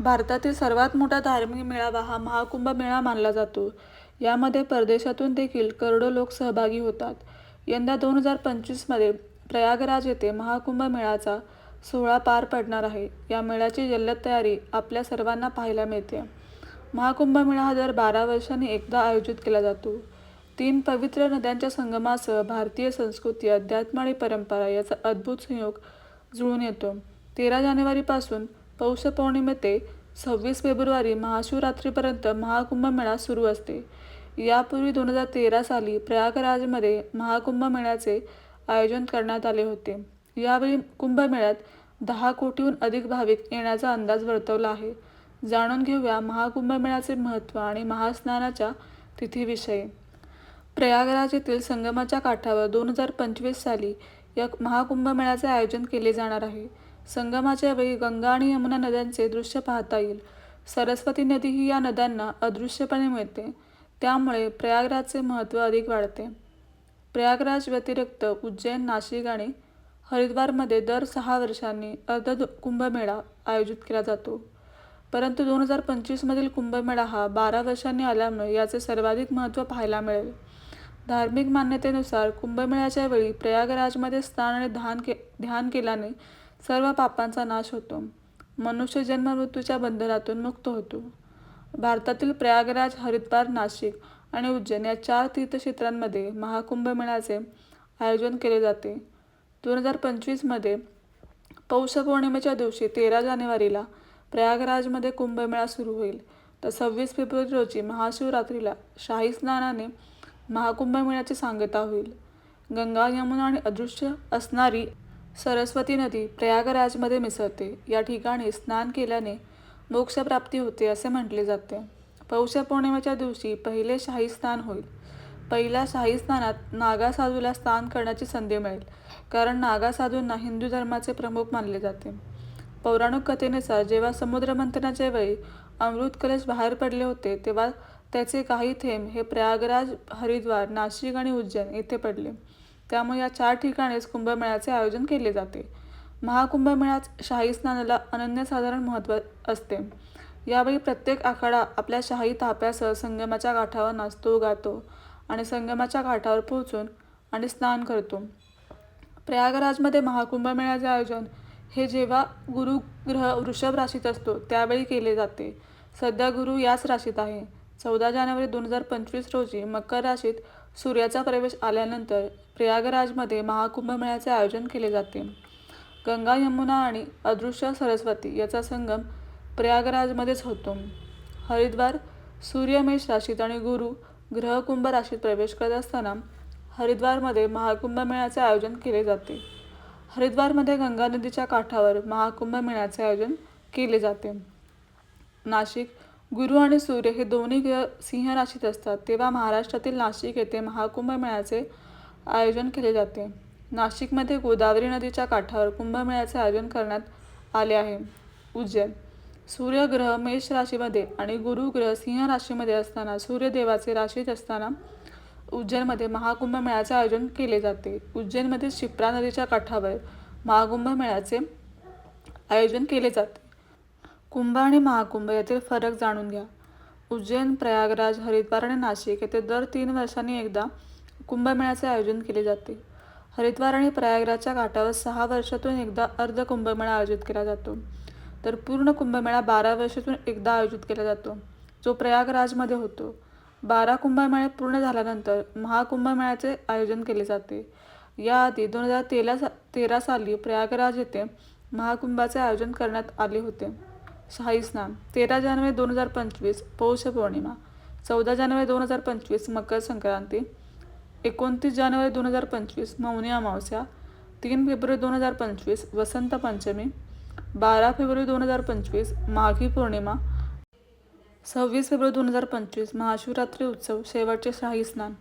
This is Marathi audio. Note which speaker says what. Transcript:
Speaker 1: भारतातील सर्वात मोठा धार्मिक मेळावा हा महाकुंभ मेळा मानला जातो. यामध्ये परदेशातून देखील करोडो लोक सहभागी होतात. यंदा दोन हजार पंचवीसमध्ये प्रयागराज येथे महाकुंभ मेळाचा सोहळा पार पडणार आहे. या मेळ्याची जल्लोष तयारी आपल्या सर्वांना पाहायला मिळते महाकुंभ मेळा हा दर बारा वर्षांनी एकदा आयोजित केला जातो. तीन पवित्र नद्यांच्या संगमासह भारतीय संस्कृती, अध्यात्म आणि परंपरा याचा अद्भुत संयोग जुळून येतो. तेरा जानेवारीपासून पौष पौर्णिमे ते सव्वीस फेब्रुवारी महाशिवरात्रीपर्यंत महाकुंभमेळा सुरू असते. यापूर्वी दोन हजार तेरा साली प्रयागराजमध्ये महाकुंभमेळ्याचे आयोजन करण्यात आले होते. यावेळी कुंभमेळ्यात दहा कोटीहून अधिक भाविक येण्याचा अंदाज वर्तवला आहे. जाणून घेऊया महाकुंभमेळ्याचे महत्त्व आणि महास्नानाच्या तिथीविषयी. प्रयागराज येथील संगमाच्या काठावर दोन हजार पंचवीस साली या महाकुंभमेळ्याचे आयोजन केले जाणार आहे. संगमाच्या वेळी गंगा आणि यमुना नद्यांचे दृश्य पाहता येईल. सरस्वती नदी ही या नद्यांना अदृश्यपणे मिळते. त्यामुळे प्रयागराजचे महत्त्व अधिक वाढते. प्रयागराज व्यतिरिक्त उज्जैन, नाशिक आणि हरिद्वारमध्ये दर सहा वर्षांनी अर्ध कुंभमेळा आयोजित केला जातो. परंतु दोन हजार पंचवीसमधील कुंभमेळा हा बारा वर्षांनी आल्यामुळे याचे सर्वाधिक महत्त्व पाहायला मिळेल. धार्मिक मान्यतेनुसार कुंभमेळ्याच्या वेळी प्रयागराजमध्ये स्नान आणि ध्यान के ध्यान केल्याने सर्व पापांचा नाश होतो. मनुष्य जन्म-मृत्यूच्या बंधनातून मुक्त होतो. भारतातील प्रयागराज, हरिद्वार, नाशिक आणि उज्जैन या चार तीर्थक्षेत्रांमध्ये महाकुंभ मेळ्याचे आयोजन केले जाते. दोन हजार पंचवीसमध्ये पौष पौर्णिमेच्या दिवशी तेरा जानेवारीला प्रयागराजमध्ये कुंभमेळा सुरू होईल. तर सव्वीस फेब्रुवारी रोजी महाशिवरात्रीला शाही स्नानाने महाकुंभमेळ्याची सांगता होईल. गंगा, यमुना आणि अदृश्य असणारी सरस्वती नदी प्रयागराजमध्ये मिसळते. या ठिकाणी स्नान केल्याने मोक्षप्राप्ती होते असे म्हटले जाते. पौष पौर्णिमेच्या दिवशी पहिले शाही स्नान होईल. पहिल्या शाही स्नानात नागा साधूला स्नान करण्याची संधी मिळेल. कारण नागा साधूंना हिंदू धर्माचे प्रमुख मानले जाते. पौराणिक कथेनुसार जेव्हा समुद्रमंथनाच्या वेळी अमृत कलश बाहेर पडले होते तेव्हा त्याचे काही थेंब हे प्रयागराज, हरिद्वार, नाशिक आणि उज्जैन येथे पडले. त्यामुळे या चार ठिकाणीच कुंभमेळ्याचे आयोजन केले जाते. महाकुंभमेळ्यात शाही स्नानाला अनन्यसाधारण महत्त्व असते. यावेळी प्रत्येक आखाडा आपल्या शाही ताप्यासह संगमाच्या काठावर नाचतो, गातो आणि संगमाच्या काठावर पोहोचून आणि स्नान करतो. प्रयागराजमध्ये महाकुंभमेळ्याचे आयोजन हे जेव्हा गुरुग्रह वृषभ राशीत असतो त्यावेळी केले जाते. सध्या गुरु याच राशीत आहे. चौदा जानेवारी दोन हजार पंचवीस रोजी मकर राशीत सूर्याचा प्रवेश आल्यानंतर प्रयागराजमध्ये महाकुंभ मेळ्याचे आयोजन केले जाते. गंगा, यमुना आणि अदृश्य सरस्वती याचा संगम प्रयागराजमध्येच होतो. हरिद्वार सूर्यमेष राशीत आणि गुरु ग्रहकुंभ राशीत प्रवेश करत असताना हरिद्वारमध्ये महाकुंभमेळ्याचे आयोजन केले जाते. हरिद्वारमध्ये गंगा नदीच्या काठावर महाकुंभमेळ्याचे आयोजन केले जाते. नाशिक गुरु आणि सूर्य हे दोन्ही ग्रह सिंह राशीत असतात तेव्हा महाराष्ट्रातील नाशिक येथे महाकुंभमेळ्याचे आयोजन केले जाते. नाशिकमध्ये गोदावरी नदीच्या काठावर कुंभमेळ्याचे आयोजन करण्यात आले आहे. उज्जैन सूर्यग्रह मेष राशीमध्ये आणि गुरुग्रह सिंह राशीमध्ये असताना सूर्यदेवाचे राशीत असताना उज्जैनमध्ये महाकुंभ मेळ्याचे आयोजन केले जाते. उज्जैनमधील शिप्रा नदीच्या काठावर महाकुंभ मेळ्याचे आयोजन केले जाते. कुंभ आणि महाकुंभ यातील फरक जाणून घ्या. उज्जैन, प्रयागराज, हरिद्वार आणि नाशिक येथे दर तीन वर्षांनी एकदा कुंभमेळ्याचे आयोजन केले जाते. हरिद्वार आणि प्रयागराजच्या काठावर सहा वर्षातून एकदा अर्ध कुंभमेळा आयोजित केला जातो. तर पूर्ण कुंभमेळा बारा वर्षातून एकदा आयोजित केला जातो, जो प्रयागराजमध्ये होतो. बारा कुंभमेळे पूर्ण झाल्यानंतर महाकुंभमेळ्याचे आयोजन केले जाते. याआधी दोन हजार तेरा सा तेरा साली प्रयागराज येथे महाकुंभाचे आयोजन करण्यात आले होते. शाही स्नान तेरा जानेवारी दोन हजार पंचवीस पौष पौर्णिमा. चौदा जानेवारी दोन हजार पंचवीस मकर संक्रांती. एकोणतीस जानेवारी दोन हजार पंचवीस मौनी अमावस्या. तीन फेब्रुवारी दोन हजार पंचवीस वसंत पंचमी. बारा फेब्रुवारी दोन हजार पंचवीस माघी पौर्णिमा. सव्वीस फेब्रुवारी दोन हजार पंचवीस महाशिवरात्री उत्सव शेवटचे शाही स्नान